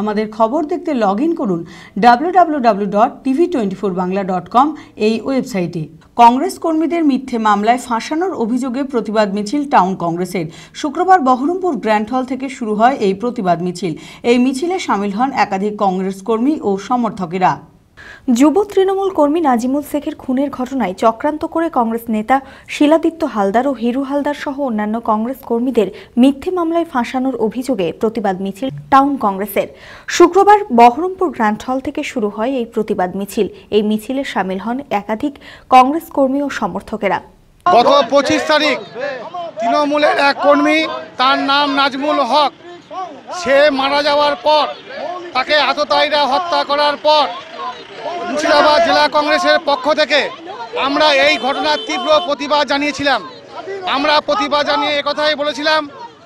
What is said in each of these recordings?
আমাদের খবর দেখতে লগ ইন করুন W dot TV twenty four Bangla dot com এই ওয়েবসাইটে। কংগ্রেস কর্মীদের মিথ্যে মামলায় ফাঁসানোর অভিযোগে প্রতিবাদ মিছিল টাউন কংগ্রেসের। শুক্রবার বহরমপুর গ্র্যান্ড হল থেকে শুরু হয় এই প্রতিবাদ মিছিল। এই মিছিলে সামিল হন একাধিক কংগ্রেস কর্মী ও সমর্থকেরা। যুব তৃণমূল কর্মী নাজিমুল শেখের খুনের ঘটনায় চক্রান্ত করে কংগ্রেস নেতা শিলাদিত্য হালদার ও হিরু হালদার সহ অন্যান্য কংগ্রেস কর্মীদের মিথ্যে মামলায় ফাঁসানোর অভিযোগে প্রতিবাদ মিছিল টাউন কংগ্রেসের। শুক্রবার বহরমপুর গ্র্যান্ড হল থেকে শুরু হয় এই প্রতিবাদ মিছিল। এই মিছিলে সামিল হন একাধিক কংগ্রেস কর্মী ও সমর্থকেরা। গত পঁচিশ তারিখ তৃণমূলের এক কর্মী তার নাম নাজমুল হক। সে মারা যাওয়ার পর, তাকে আততায়ীরা হত্যা করার পর মুর্শিদাবাদ জেলা কংগ্রেসের পক্ষ থেকে আমরা এই ঘটনার তীব্র প্রতিবাদ জানিয়েছিলাম। আমরা প্রতিবাদ জানিয়ে একথাই বলেছিলাম,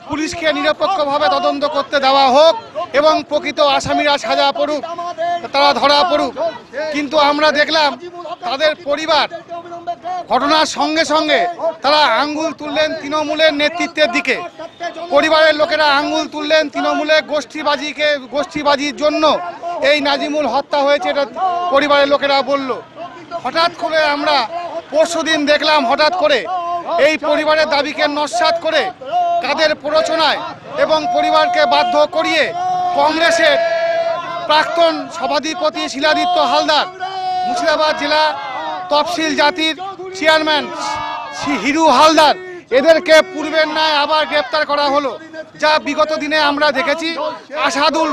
পুলিশকে নিরপেক্ষভাবে তদন্ত করতে দেওয়া হোক এবং প্রকৃত আসামিরা সাজা পড়ুক, তারা ধরা পড়ুক। কিন্তু আমরা দেখলাম তাদের পরিবার ঘটনার সঙ্গে সঙ্গে তারা আঙ্গুল তুললেন তৃণমূলের নেতৃত্বের দিকে। পরিবারের লোকেরা আঙ্গুল তুললেন তৃণমূলের গোষ্ঠীবাজিকে গোষ্ঠীবাজির জন্য এই নাজিমুল হত্যা হয়েছে এটা পরিবারের লোকেরা বলল। হঠাৎ করে আমরা পরশুদিন দেখলাম, হঠাৎ করে এই পরিবারের দাবিকে নস্বাত করে কাদের প্ররোচনায় এবং পরিবারকে বাধ্য করিয়ে কংগ্রেসের প্রাক্তন সভাধিপতি শিলাদিত্য হালদার, মুর্শিদাবাদ জেলা তফসিল জাতির চেয়ারম্যান হিরু হালদার এদেরকে পূর্বের ন্যায় আবার গ্রেপ্তার করা হলো। যা বিগত দিনে আমরা দেখেছি, আসাদুল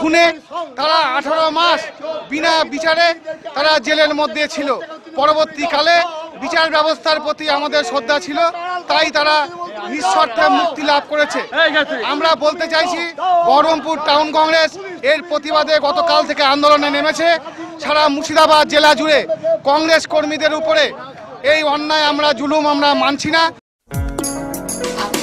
খুনে তারা আঠারো মাস বিনা বিচারে তারা জেলের মধ্যে ছিল। পরবর্তীকালে বিচার ব্যবস্থার প্রতি আমাদের শ্রদ্ধা ছিল, তাই তারা নিঃশর্তে মুক্তি লাভ করেছে। আমরা বলতে চাইছি, বহরমপুর টাউন কংগ্রেস এর প্রতিবাদে গতকাল থেকে আন্দোলনে নেমেছে। সারা মুর্শিদাবাদ জেলা জুড়ে কংগ্রেস কর্মীদের উপরে এই অন্যায় আমরা, জুলুম আমরা মানছি না।